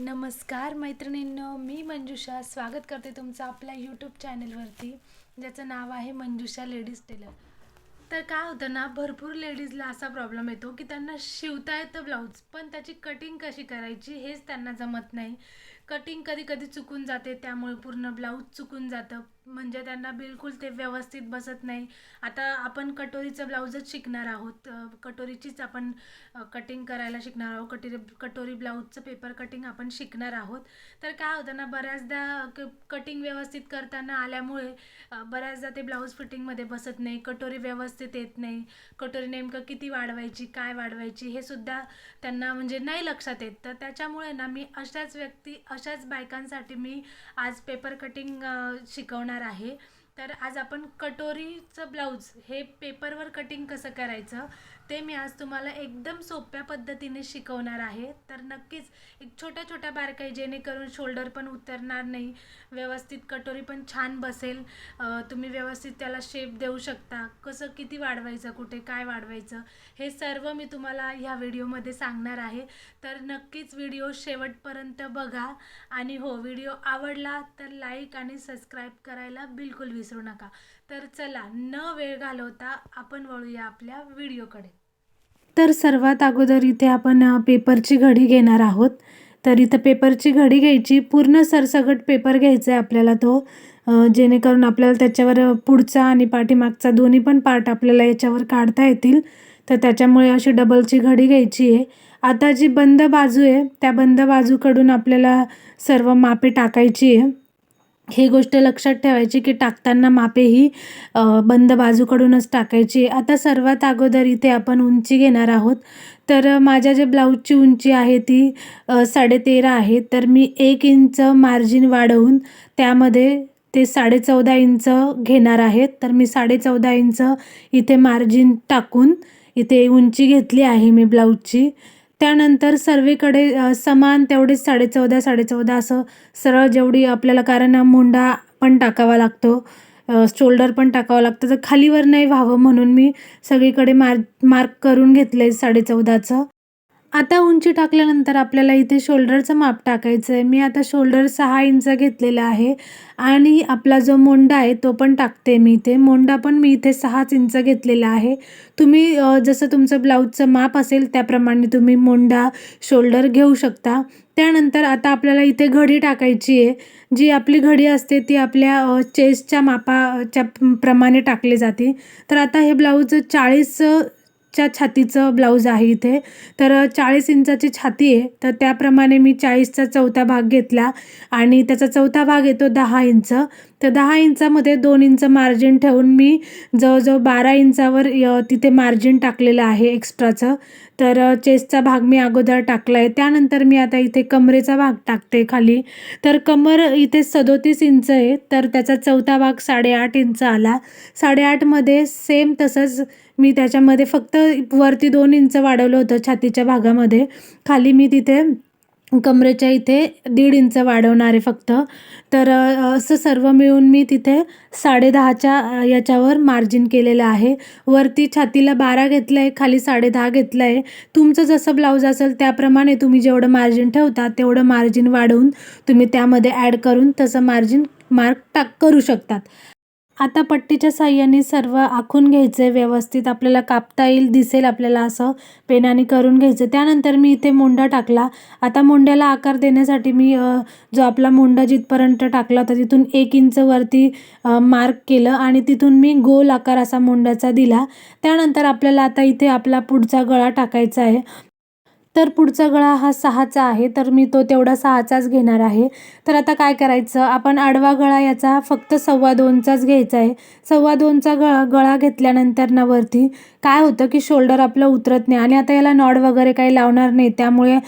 नमस्कार मैत्रिणींनो मी मंजुषा. स्वागत करते तुमचं आपल्या यूट्यूब चॅनलवरती ज्याचं नाव आहे मंजुषा लेडीज टेलर तर काय होतं ना भरपूर लेडीजला असा प्रॉब्लेम येतो की त्यांना शिवता येतं ब्लाऊज पण त्याची कटिंग कशी करायची हेच त्यांना जमत नाही. कटिंग कधी कधी चुकून जाते त्यामुळे पूर्ण ब्लाऊज चुकून जातं. म्हणजे त्यांना बिलकुल ते व्यवस्थित बसत नाही. आता आपण कटोरीचं ब्लाऊजच शिकणार आहोत. कटोरीचीच आपण कटिंग करायला शिकणार आहोत. कटोरी कटोरी ब्लाऊजचं पेपर कटिंग आपण शिकणार आहोत. तर काय होतं ना बऱ्याचदा कटिंग व्यवस्थित करताना आल्यामुळे बऱ्याचदा ते ब्लाऊज फिटिंगमध्ये बसत नाही. कटोरी व्यवस्थित येत नाही. कटोरी नेमकं किती वाढवायची काय वाढवायची हे सुद्धा त्यांना म्हणजे नाही लक्षात येत. तर त्याच्यामुळे ना मी अशाच व्यक्ती अशाच बायकांसाठी मी आज पेपर कटिंग शिकवणार आहे. तर आज आपण कटोरीचं ब्लाऊज हे पेपरवर कटिंग कसं करायचं? ते मी आज तुम्हाला एकदम सोप्या पद्धतीने शिकवणार आहे. तर नक्कीच एक छोट्या छोट्या बारकाई जेणेकरून शोल्डर पण उतरणार नाही व्यवस्थित कटोरी पण छान बसेल. तुम्ही व्यवस्थित त्याला शेप देऊ शकता. कसं किती वाढवायचं कुठे काय वाढवायचं हे सर्व मी तुम्हाला ह्या व्हिडिओमध्ये सांगणार आहे. तर नक्कीच व्हिडिओ शेवटपर्यंत बघा. आणि हो व्हिडिओ आवडला तर लाईक आणि सबस्क्राईब करायला बिलकुल विसरू नका. तर चला न वेळ घालवता आपण वळूया आपल्या व्हिडिओकडे. तर सर्वात अगोदर इथे आपण पेपरची घडी घेणार आहोत. तर इथं पेपरची घडी घ्यायची पूर्ण सरसगट पेपर घ्यायचा आहे आपल्याला तो. जेणेकरून आपल्याला त्याच्यावर पुढचा आणि पाठीमागचा दोन्ही पण पार्ट आपल्याला याच्यावर काढता येतील. तर त्याच्यामुळे अशी डबलची घडी घ्यायची आहे. आता जी बंद बाजू आहे त्या बंद बाजूकडून आपल्याला सर्व मापे टाकायची आहे. हे गोष्ट लक्षात ठेवायची की टाकताना मापे ही बंद बाजूकडूनच टाकायची. आता सर्वात अगोदर इथे आपण उंची घेणार आहोत. तर माझ्या जे ब्लाऊजची उंची आहे ती साडेतेरा आहे. तर मी एक इंच मार्जिन वाढवून त्यामध्ये ते साडे चौदा इंच घेणार आहेत तर मी साडे चौदा इंच इथे मार्जिन टाकून इथे उंची घेतली आहे मी ब्लाऊजची. त्यानंतर सर्वीकडे समान तेवढीच साडेचौदा साडेचौदा असं सरळ जेवढी आपल्याला कारण मुंडा पण टाकावा लागतो शोल्डर पण टाकावं लागतं तर खालीवर नाही व्हावं म्हणून मी सगळीकडे मार्क मार्क करून घेतलं आहे साडेचौदाचं. आता उंची टाकल्यानंतर आपल्याला इथे शोल्डरचं माप टाकायचं आहे मी आता शोल्डर सहा इंच घेतलेला आहे आणि आपला जो मोंडा आहे तो पण टाकते मी इथे. मोंडा पण मी इथे सहाच इंच घेतलेला आहे. तुम्ही जसं तुमचं ब्लाऊजचं माप असेल त्याप्रमाणे तुम्ही मोंडा शोल्डर घेऊ शकता. त्यानंतर आता आपल्याला इथे घडी टाकायची आहे. जी आपली घडी असते ती आपल्या चेसच्या चेस्टच्या मापाच्या प्रमाणे टाकली जाते. तर आता हे ब्लाऊज चाळीस च्या छातीचं ब्लाऊज आहे इथे. तर चाळीस इंचाची छाती आहे. तर त्याप्रमाणे मी चाळीसचा चौथा भाग घेतला आणि त्याचा चौथा भाग येतो दहा इंच. तर दहा इंचामध्ये दोन इंच मार्जिन ठेवून मी जवळजवळ बारा इंचावर य- तिथे मार्जिन टाकलेलं आहे एक्स्ट्राचं. तर चेस्टचा भाग मी अगोदर टाकला आहे त्यानंतर मी आता इथे कमरेचा भाग टाकते खाली. तर कमर इथे सदोतीस इंच आहे. तर त्याचा चौथा भाग साडेआठ इंच आला. साडेआठमध्ये सेम तसंच मी त्याच्यामध्ये फक्त वरती दोन इंच वाढवलं होतं छातीच्या भागामध्ये. खाली मी तिथे कमरेच्या इथे दीड इंच वाढवणार आहे फक्त. तर असं सर्व मिळून मी तिथे साडेदहाच्या याच्यावर मार्जिन केलेलं आहे. वरती छातीला बारा घेतलं आहे खाली साडेदहा घेतलं आहे तुमचं जसं ब्लाऊज असेल त्याप्रमाणे तुम्ही जेवढं मार्जिन ठेवता तेवढं मार्जिन वाढवून तुम्ही त्यामध्ये ॲड करून तसं मार्जिन मार्क टाक करू शकतात. आता पट्टीच्या साह्याने सर्व आखून घ्यायचं आहे व्यवस्थित आपल्याला कापता येईल दिसेल आपल्याला असं पेनाने करून घ्यायचं. त्यानंतर मी इथे मोंडा टाकला. आता मोंड्याला आकार देण्यासाठी मी जो आपला मोंडा जिथपर्यंत टाकला होता तिथून एक इंच वरती मार्क केलं आणि तिथून मी गोल आकार असा मोंड्याचा दिला. त्यानंतर आपल्याला आता इथे आपला पुढचा गळा टाकायचा आहे. तर पुढचा गळा हा सहाचा आहे. तर मी तो तेवढा सहाचाच घेणार आहे. तर आता काय करायचं? आपण आडवा गळा याचा फक्त सव्वा दोनचाच घ्यायचा आहे. सव्वा दोनचा गळा गळा घेतल्यानंतर ना वरती काय होतं की शोल्डर आपलं उतरत नाही आणि आता याला नॉड वगैरे काही लावणार नाही. त्यामुळे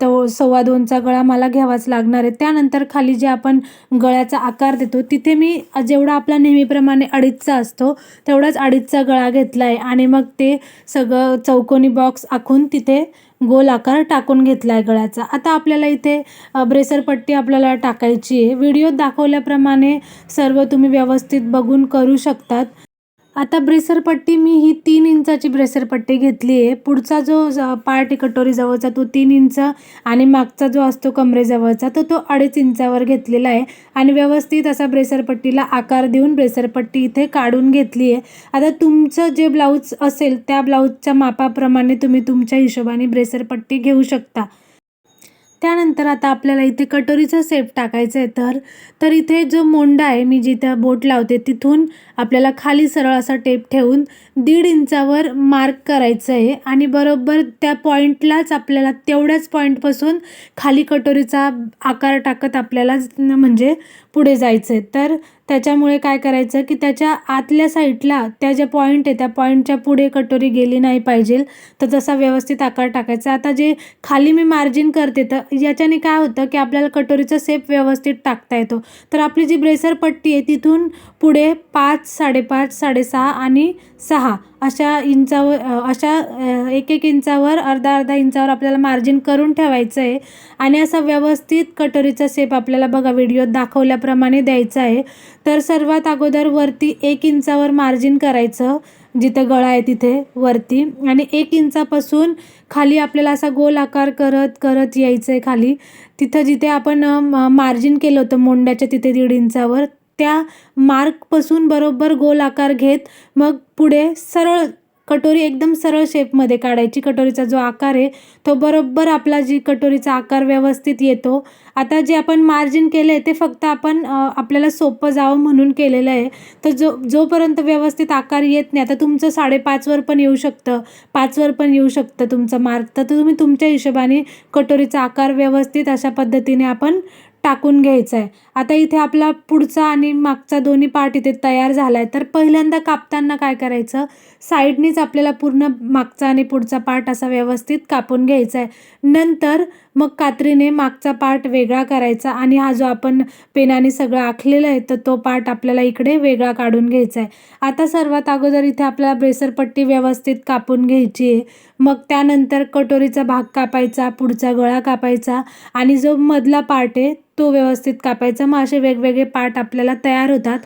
तो सव्वा दोनचा गळा मला घ्यावाच लागणार आहे. त्यानंतर खाली जे आपण गळ्याचा आकार देतो तिथे मी जेवढा आपला नेहमीप्रमाणे अडीचचा असतो तेवढाच अडीचचा गळा घेतला आहे आणि मग ते सगळं चौकोनी बॉक्स आखून तिथे गोल आकार टाकून घेतला आहे गळ्याचा. आता आपल्याला इथे ब्रेसरपट्टी ब्रेसर पट्टी आपल्याला टाकायची आहे. व्हिडिओत दाखवल्याप्रमाणे सर्व तुम्ही व्यवस्थित बघून करू शकतात. आता ब्रेसर पट्टी मी ही तीन इंचाची ब्रेसर पट्टी घेतली आहे. पुढचा जो पार्ट आहे कटोरीजवळचा तो तीन इंच आणि मागचा जो असतो कमरेजवळचा तर तो अडीच इंचावर घेतलेला आहे. आणि व्यवस्थित असा ब्रेसर पट्टीला आकार देऊन ब्रेसर पट्टी इथे काढून घेतली आहे. आता तुमचं जे ब्लाऊज असेल त्या ब्लाऊजच्या मापाप्रमाणे तुम्ही तुमच्या हिशोबाने ब्रेसर पट्टी घेऊ शकता. त्यानंतर आता आपल्याला इथे कटोरीचा सेप टाकायचा आहे तर तर इथे जो मोंडा आहे मी जिथं बोट लावते तिथून आपल्याला खाली सरळ असा टेप ठेवून दीड इंचावर मार्क करायचं आहे आणि बरोबर त्या पॉईंटलाच आपल्याला तेवढ्याच पॉईंटपासून खाली कटोरीचा आकार टाकत आपल्याला न- म्हणजे पुढे जायचं आहे तर त्याच्यामुळे काय करायचं की त्याच्या आतल्या साईडला त्या ज्या पॉईंट आहे त्या पॉईंटच्या पुढे कटोरी गेली नाही पाहिजे. तर तसा व्यवस्थित आकार टाकायचा. आता जे खाली मी मार्जिन करते तर याच्याने काय होतं की आपल्याला कटोरीचा सेप व्यवस्थित टाकता येतो. तर आपली जी ब्रेसर पट्टी आहे तिथून पुढे पाच साडेपाच साडेसहा आणि सहा. अशा इंचावर अशा एक एक इंचावर अर्धा अर्धा इंचावर आपल्याला मार्जिन करून ठेवायचं आहे आणि असा व्यवस्थित कटोरीचा सेप आपल्याला बघा व्हिडिओत दाखवल्याप्रमाणे द्यायचा आहे. तर सर्वात अगोदर वरती एक इंचावर मार्जिन करायचं. जिथं गळा आहे तिथे वरती. आणि एक इंचापासून खाली आपल्याला असा गोल आकार करत करत यायचं आहे खाली. तिथं जिथे आपण मार्जिन केलं होतं मोंड्याच्या तिथे दीड इंचावर त्या मार्कपासून बरोबर गोल आकार घेत मग पुढे सरळ कटोरी एकदम सरळ शेपमध्ये काढायची. कटोरीचा जो आकार आहे तो बरोबर आपला जी कटोरीचा आकार व्यवस्थित येतो. आता जे आपण मार्जिन केलं आहे ते फक्त आपण आपल्याला सोपं जावं म्हणून केलेलं आहे. तर जो जोपर्यंत व्यवस्थित आकार येत नाही आता तुमचं साडेपाचवर पण येऊ शकतं. पाचवर पण येऊ शकतं तुमचं मार्क तर तुम्ही तुमच्या हिशोबाने कटोरीचा आकार व्यवस्थित अशा पद्धतीने आपण टाकून घ्यायचं आहे आता इथे आपला पुढचा आणि मागचा दोन्ही पार्ट इथे तयार झाला आहे तर पहिल्यांदा कापताना काय करायचं? साईडनीच आपल्याला पूर्ण मागचा आणि पुढचा पार्ट असा व्यवस्थित कापून घ्यायचा आहे नंतर मग कात्रीने मागचा पार्ट वेगळा करायचा आणि हा जो आपण पेनाने सगळं आखलेलं आहे तर तो पार्ट आपल्याला इकडे वेगळा काढून घ्यायचा आहे. आता सर्वात अगोदर इथे आपल्याला ब्रेसरपट्टी व्यवस्थित कापून घ्यायची आहे. मग त्यानंतर कटोरीचा भाग कापायचा पुढचा गळा कापायचा आणि जो मधला पार्ट आहे तो व्यवस्थित कापायचा. मग असे वेगवेगळे पार्ट आपल्याला तयार होतात.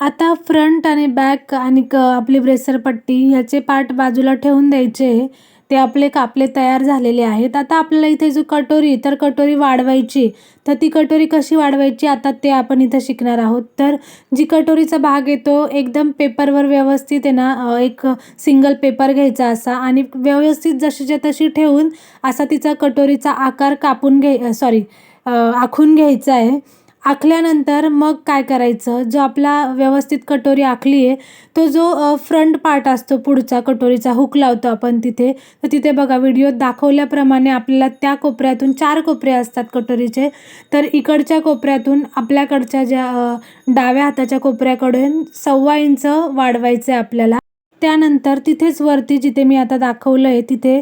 आता फ्रंट आणि बॅक आणि क आपली ब्रेसरपट्टी ह्याचे पार्ट बाजूला ठेवून द्यायचे. ते आपले कापले तयार झालेले आहेत. आता आपल्याला इथे जो कटोरी तर कटोरी वाढवायची तर ती कटोरी कशी वाढवायची आता ते आपण इथं शिकणार आहोत. तर जी कटोरीचा भाग येतो एकदम पेपरवर व्यवस्थित आहे ना एक सिंगल पेपर घ्यायचा असा आणि व्यवस्थित जशीच्या तशी ठेवून असा तिचा कटोरीचा आकार कापून घे सॉरी आखून घ्यायचा आहे. आखल्यानंतर मग काय करायचं? जो आपला व्यवस्थित कटोरी आखली आहे तो जो फ्रंट पार्ट असतो पुढचा कटोरीचा हुक लावतो आपण तिथे तर तिथे बघा व्हिडिओत दाखवल्याप्रमाणे आपल्याला त्या कोपऱ्यातून चार कोपरे असतात कटोरीचे. तर इकडच्या कोपऱ्यातून आपल्याकडच्या ज्या डाव्या हाताच्या कोपऱ्याकडून सव्वा इंच वाढवायचं आहे आपल्याला. त्यानंतर तिथेच वरती जिथे मी आता दाखवलं आहे तिथे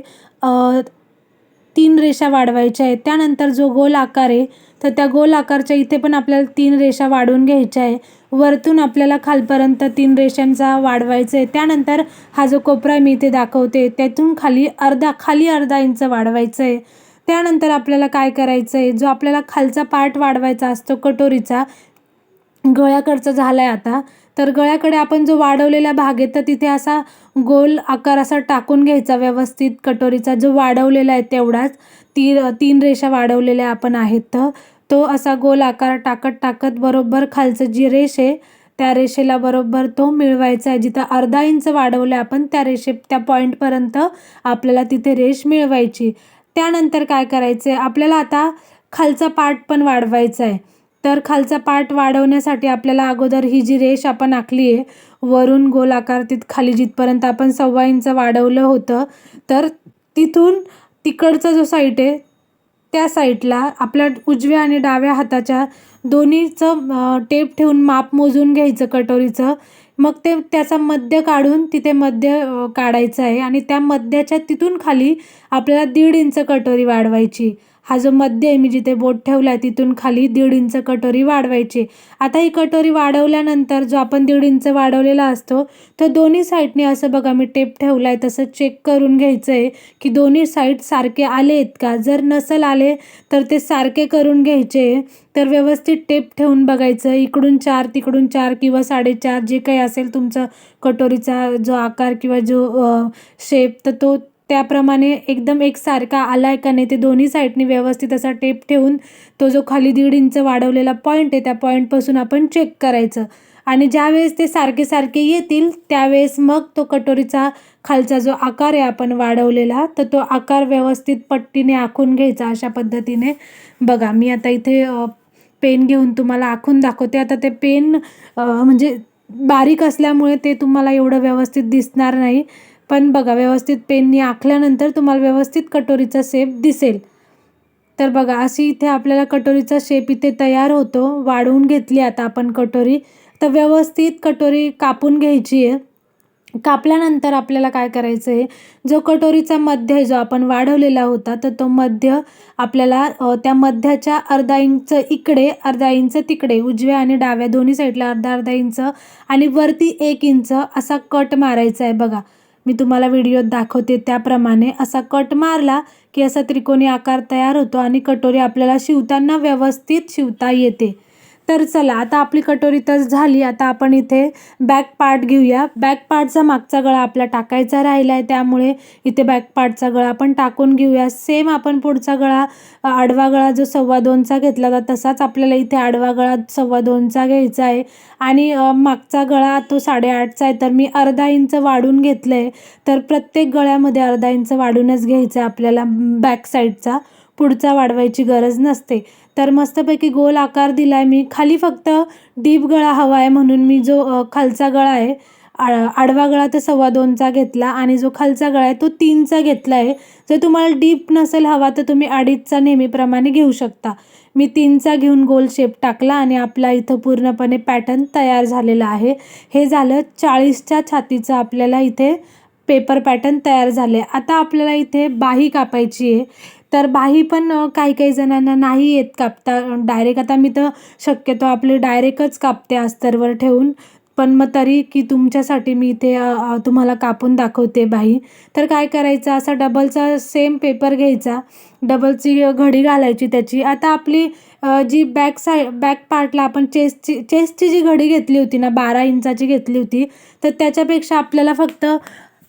तीन रेषा वाढवायच्या आहेत. त्यानंतर जो गोल आकार आहे तर त्या गोल आकारच्या इथे पण आपल्याला तीन रेषा वाढवून घ्यायच्या आहे. वरतून आपल्याला खालपर्यंत तीन रेषांचा वाढवायचं आहे. त्यानंतर हा जो कोपरा मी इथे दाखवते त्यातून खाली अर्धा खाली अर्धा इंच वाढवायचं आहे. त्यानंतर आपल्याला काय करायचं आहे? जो आपल्याला खालचा पार्ट वाढवायचा असतो कटोरीचा गळ्याकडचा झाला आहे आता तर गळ्याकडे आपण जो वाढवलेला भाग आहे तर तिथे असा गोल आकार असा टाकून घ्यायचा व्यवस्थित कटोरीचा. जो वाढवलेला आहे तेवढाच ती तीन रेषा वाढवलेल्या आपण आहेत. तर तो असा गोल आकार टाकत टाकत बरोबर खालचं जी रेष आहे त्या रेषेला बरोबर तो मिळवायचा आहे. जिथं अर्धा इंच वाढवलं आपण त्या रेषे त्या पॉईंटपर्यंत आपल्याला तिथे रेष मिळवायची. त्यानंतर काय करायचं आहे आपल्याला आता खालचा पार्ट पण वाढवायचा आहे. तर खालचा पार्ट वाढवण्यासाठी आपल्याला अगोदर ही जी रेष आपण आखली आहे वरून गोल तिथ खाली जिथपर्यंत आपण सव्वा इंच वाढवलं होतं तर तिथून तिकडचा जो साईट आहे त्या साईटला आपल्या उजव्या आणि डाव्या हाताच्या दोन्हीचं टेप ठेवून माप मोजून घ्यायचं कटोरीचं. मग ते त्याचा मध्य काढून तिथे मध्य काढायचं आहे आणि त्या मध्याच्या तिथून खाली आपल्याला दीड इंच कटोरी वाढवायची. हा जो मध्य आहे मी जिथे बोट ठेवला आहे तिथून खाली दीड इंच कटोरी वाढवायची. आता ही कटोरी वाढवल्यानंतर जो आपण दीड इंच वाढवलेला असतो तर दोन्ही साईडने असं बघा मी टेप ठेवला आहे तसं चेक करून घ्यायचं आहे की दोन्ही साईड सारखे आले आहेत का? जर नसल आले तर ते सारखे करून घ्यायचे. तर व्यवस्थित टेप ठेवून बघायचं. इकडून चार तिकडून चार किंवा साडेचार जे काही असेल तुमचं कटोरीचा जो आकार किंवा जो शेप तर तो त्याप्रमाणे एकदम एकसारखा आला आहे का नाही ते दोन्ही साईडनी व्यवस्थित असा टेप ठेवून तो जो खाली दीड इंच वाढवलेला पॉईंट आहे त्या पॉईंटपासून आपण चेक करायचं. आणि ज्यावेळेस ते सारखे सारखे येतील त्यावेळेस मग तो कटोरीचा खालचा जो आकार आहे आपण वाढवलेला तर तो आकार व्यवस्थित पट्टीने आखून घ्यायचा अशा पद्धतीने. बघा मी आता इथे पेन घेऊन तुम्हाला आखून दाखवते. आता ते पेन म्हणजे बारीक असल्यामुळे ते तुम्हाला एवढं व्यवस्थित दिसणार नाही. पण बघा व्यवस्थित पेननी आखल्यानंतर तुम्हाला व्यवस्थित कटोरीचा शेप दिसेल. तर बघा अशी इथे आपल्याला कटोरीचा शेप इथे तयार होतो. वाढवून घेतली आता आपण कटोरी. तर व्यवस्थित कटोरी कापून घ्यायची आहे. कापल्यानंतर आपल्याला काय करायचं आहे? जो कटोरीचा मध्य आहे जो आपण वाढवलेला होता तर तो मध्य आपल्याला त्या मध्याच्या अर्धा इंच इकडे अर्धा इंच तिकडे उजव्या आणि डाव्या दोन्ही साईडला अर्धा अर्धा इंच आणि वरती एक इंच असा कट मारायचा आहे बघा. मी तुम्हाला व्हिडिओत दाखवते त्याप्रमाणे असा कट मारला की असा त्रिकोणी आकार तयार होतो आणि कटोरी आपल्याला शिवताना व्यवस्थित शिवता येते. तर चला आता आपली कटोरी तर झाली. आता आपण इथे बॅक पार्ट घेऊया. बॅक पार्टचा मागचा गळा आपला टाकायचा राहिला आहे त्यामुळे इथे बॅक पार्टचा गळा आपण टाकून घेऊया. सेम आपण पुढचा गळा आडवा गळा जो सव्वा दोनचा घेतला होता तसाच आपल्याला इथे आडवा गळा सव्वा दोनचा घ्यायचा आहे. आणि मागचा गळा तो साडेआठचा आहे. तर मी अर्धा इंच वाढून घेतलं आहे तर प्रत्येक गळ्यामध्ये अर्धा इंच वाढूनच घ्यायचं आहे आपल्याला बॅक साईडचा पुढचा वाढवायची गरज नसते. तर मस्तपैकी गोल आकार दिला आहे मी खाली फक्त डीप गळा हवा आहे म्हणून मी जो खालचा गळा आहे आ- आडवा गळा तर सव्वा दोनचा घेतला आणि जो खालचा गळा आहे तो तीनचा घेतला आहे जर तुम्हाला डीप नसेल हवा तर तुम्ही अडीचचा नेहमीप्रमाणे घेऊ शकता. मी तीनचा घेऊन गोल शेप टाकला आणि आपला इथं पूर्णपणे पॅटर्न तयार झालेला आहे. हे झालं चाळीसच्या छातीचं आपल्याला इथे पेपर पॅटर्न तयार झाले आता आपल्याला इथे बाही कापायची आहे. तर बाही पण काही काही जणांना नाही येत कापता. डायरेक्ट आता मी तर शक्यतो आपले डायरेक्टच कापते अस्तरवर ठेवून. पण मग तरी की तुमच्यासाठी मी इथे तुम्हाला कापून दाखवते बाही. तर काय करायचं? असा डबलचा सेम पेपर घ्यायचा. डबलची घडी घालायची त्याची. आता आपली जी बॅक साय बॅक पार्टला आपण चेस्टची चेस्टची जी घडी घेतली होती ना बारा इंचाची घेतली होती तर त्याच्यापेक्षा आपल्याला फक्त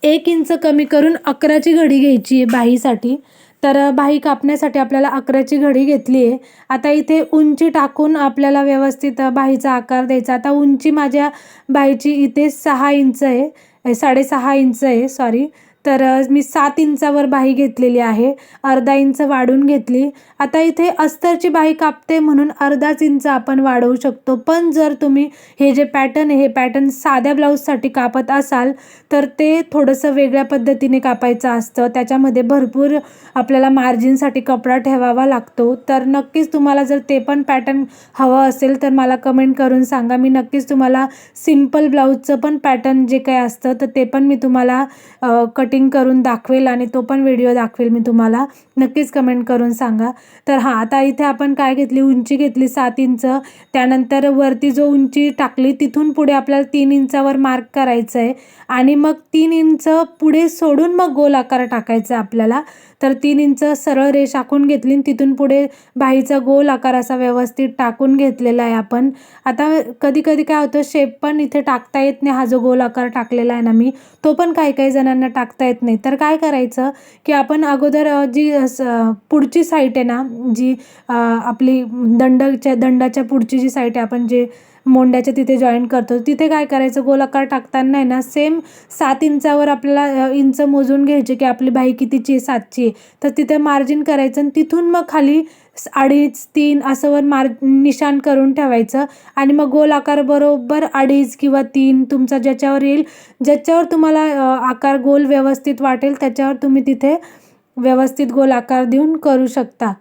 एक इंच कमी करून अकराची घडी घ्यायची आहे बाहीसाठी. तर बाही कापण्यासाठी आपल्याला अकराची घडी घेतली आहे. आता इथे उंची टाकून आपल्याला व्यवस्थित बाहीचा आकार द्यायचा. आता उंची माझ्या बाहीची इथे सहा इंच आहे साडेसहा इंच आहे सॉरी. तर मी सात इंचावर बाही घेतलेली आहे. अर्धा इंच वाढून घेतली. आता इथे अस्तरची बाही कापते म्हणून अर्धाच इंच आपण वाढवू शकतो. पण जर तुम्ही हे जे पॅटर्न आहे हे पॅटर्न साध्या ब्लाऊजसाठी कापत असाल तर ते थोडंसं वेगळ्या पद्धतीने कापायचं असतं. त्याच्यामध्ये भरपूर आपल्याला मार्जिनसाठी कपडा ठेवावा लागतो. तर नक्कीच तुम्हाला जर ते पण पॅटर्न हवं असेल तर मला कमेंट करून सांगा. मी नक्कीच तुम्हाला सिंपल ब्लाऊजचं पण पॅटर्न जे काही असतं तर ते पण मी तुम्हाला कट कटिंग करून दाखवेल आणि तो पण व्हिडिओ दाखवेल मी तुम्हाला. नक्कीच कमेंट करून सांगा. तर हां आता इथे आपण काय घेतली? उंची घेतली सात इंच. त्यानंतर वरती जो उंची टाकली तिथून पुढे आपल्याला तीन इंचावर मार्क करायचं आहे आणि मग तीन इंच पुढे सोडून मग गोल आकार टाकायचा आहे आपल्याला. तर तीन इंच सरळ रेष आखून घेतली आणि तिथून पुढे बाहीचा गोल आकार असा व्यवस्थित टाकून घेतलेला आहे आपण. आता कधी कधी काय होतं शेप पण इथे टाकता येत नाही. हा जो गोल आकार टाकलेला आहे ना मी तो पण काही काही जणांना टाकता येत नाही. तर काय करायचं की आपण अगोदर जी पुढची साईट आहे ना जी आपली दंडच्या दंडाच्या पुढची जी साईट आहे आपण जे मोंड्याच्या तिथे जॉईन करतो. तिथे काय करायचं? गोलाकार टाकताना आहे ना सेम सात इंचावर आपल्याला इंच मोजून घ्यायचे की आपली बाई कितीची आहे? सातची आहे. तर तिथे मार्जिन करायचं आणि तिथून मग खाली अडीच तीन असं वर मार निशाण करून ठेवायचं. आणि मग गोल आकार बरोबर अडीच किंवा तीन तुमचा ज्याच्यावर येईल ज्याच्यावर तुम्हाला आकार गोल व्यवस्थित वाटेल त्याच्यावर तुम्ही तिथे व्यवस्थित गोल आकार देऊन करू शकता.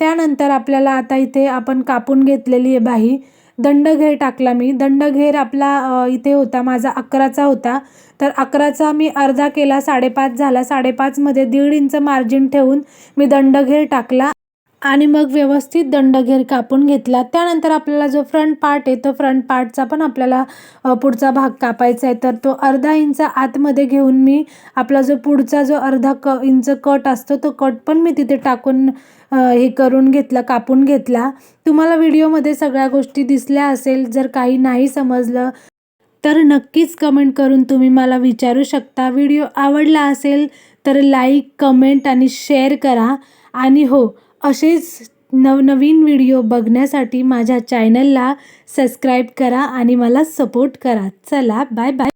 त्यानंतर आपल्याला आता इथे आपण कापून घेतलेली आहे बाही दंडघेर टाकला मी. दंडघेर आपला इथे होता माझा अकराचा होता. तर अकराचा मी अर्धा केला साडेपाच झाला. साडेपाचमध्ये दीड इंच मार्जिन ठेवून मी दंडघेर टाकला. आणि मग व्यवस्थित दंडघेर कापून घेतला. त्यानंतर आपल्याला जो फ्रंट पार्ट आहे तो फ्रंट पार्टचा पण आपल्याला पुढचा भाग कापायचा आहे. तर तो अर्धा इंच आतमध्ये घेऊन मी आपला जो पुढचा जो अर्धा क इंच कट असतो तो कट पण मी तिथे टाकून हे करून घेतला कापून घेतला. तुम्हाला व्हिडिओमध्ये सगळ्या गोष्टी दिसल्या असेल जर काही नाही समजलं तर नक्कीच कमेंट करून तुम्ही मला विचारू शकता. व्हिडिओ आवडला असेल तर लाईक कमेंट आणि शेअर करा. आणि हो असेच नवनवीन व्हिडिओ बघण्यासाठी माझ्या चॅनलला सबस्क्राईब करा आणि मला सपोर्ट करा. चला बाय बाय.